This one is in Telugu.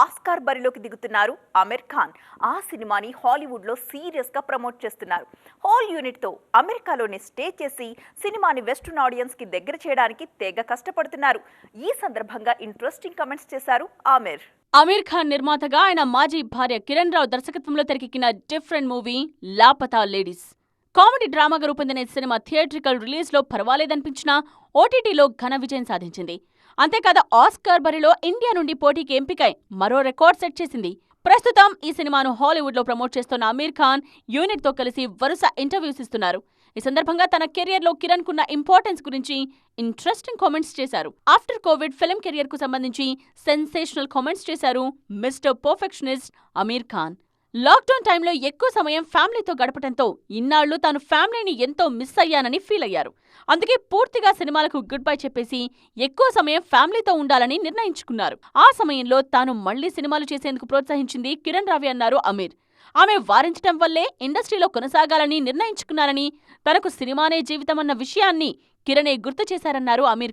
ఆస్కార్ బరిలోకి దిగుతున్నారు అమీర్ ఖాన్. ఆ సినిమాని హాలీవుడ్లో సీరియస్గా ప్రమోట్ చేస్తున్నారు. హోల్ యూనిట్తో అమెరికాలోనే స్టే చేసి సినిమాని వెస్ట్రన్ ఆడియన్స్కి దగ్గర చేయడానికి తెగ కష్టపడుతున్నారు. ఈ సందర్భంగా ఇంట్రెస్టింగ్ కమెంట్స్ చేశారు ఆమిర్ అమీర్ ఖాన్ నిర్మాతగా ఆయన మాజీ భార్య కిరణ్ రావు దర్శకత్వంలో తెరకెక్కిన different movie Laapataa ladies. Comedy డ్రామాగా రూపొందిన ఈ సినిమా థియేట్రికల్ రిలీజ్లో పర్వాలేదనిపించినా ఓటీటీలో ఘన విజయం సాధించింది. అంతేకాదు ఆస్కార్ బరిలో ఇండియా నుండి పోటీకి ఎంపికై మరో రికార్డ్ సెట్ చేసింది. ప్రస్తుతం ఈ సినిమాను హాలీవుడ్లో ప్రమోట్ చేస్తున్న అమీర్ ఖాన్ యూనిట్తో కలిసి వరుస ఇంటర్వ్యూస్ ఇస్తున్నారు. ఈ సందర్భంగా తన కెరియర్లో కిరణ్ కున్న ఇంపార్టెన్స్ గురించి ఇంట్రెస్టింగ్ కామెంట్స్ చేశారు. ఆఫ్టర్ కోవిడ్ ఫిల్మ్ కెరియర్కు సంబంధించి సెన్సేషనల్ కామెంట్స్ చేశారు mister perfectionist Aamir Khan. Lockdown టైంలో ఎక్కువ సమయం ఫ్యామిలీతో గడపడంతో ఇన్నాళ్ళు తాను ఫ్యామిలీని ఎంతో మిస్ అయ్యానని ఫీల్ అయ్యారు. అందుకే పూర్తిగా సినిమాలకు గుడ్ బై చెప్పేసి ఎక్కువ సమయం ఫ్యామిలీతో ఉండాలని నిర్ణయించుకున్నారు. ఆ సమయంలో తాను మళ్ళీ సినిమాలు చేసేందుకు ప్రోత్సహించింది కిరణ్ రావి అన్నారు అమీర్. ఆమె వారించడం వల్లే ఇండస్ట్రీలో కొనసాగాలని నిర్ణయించుకున్నారని తనకు సినిమానే జీవితమన్న విషయాన్ని కిరణే గుర్తు చేశారన్నారు అమీర్.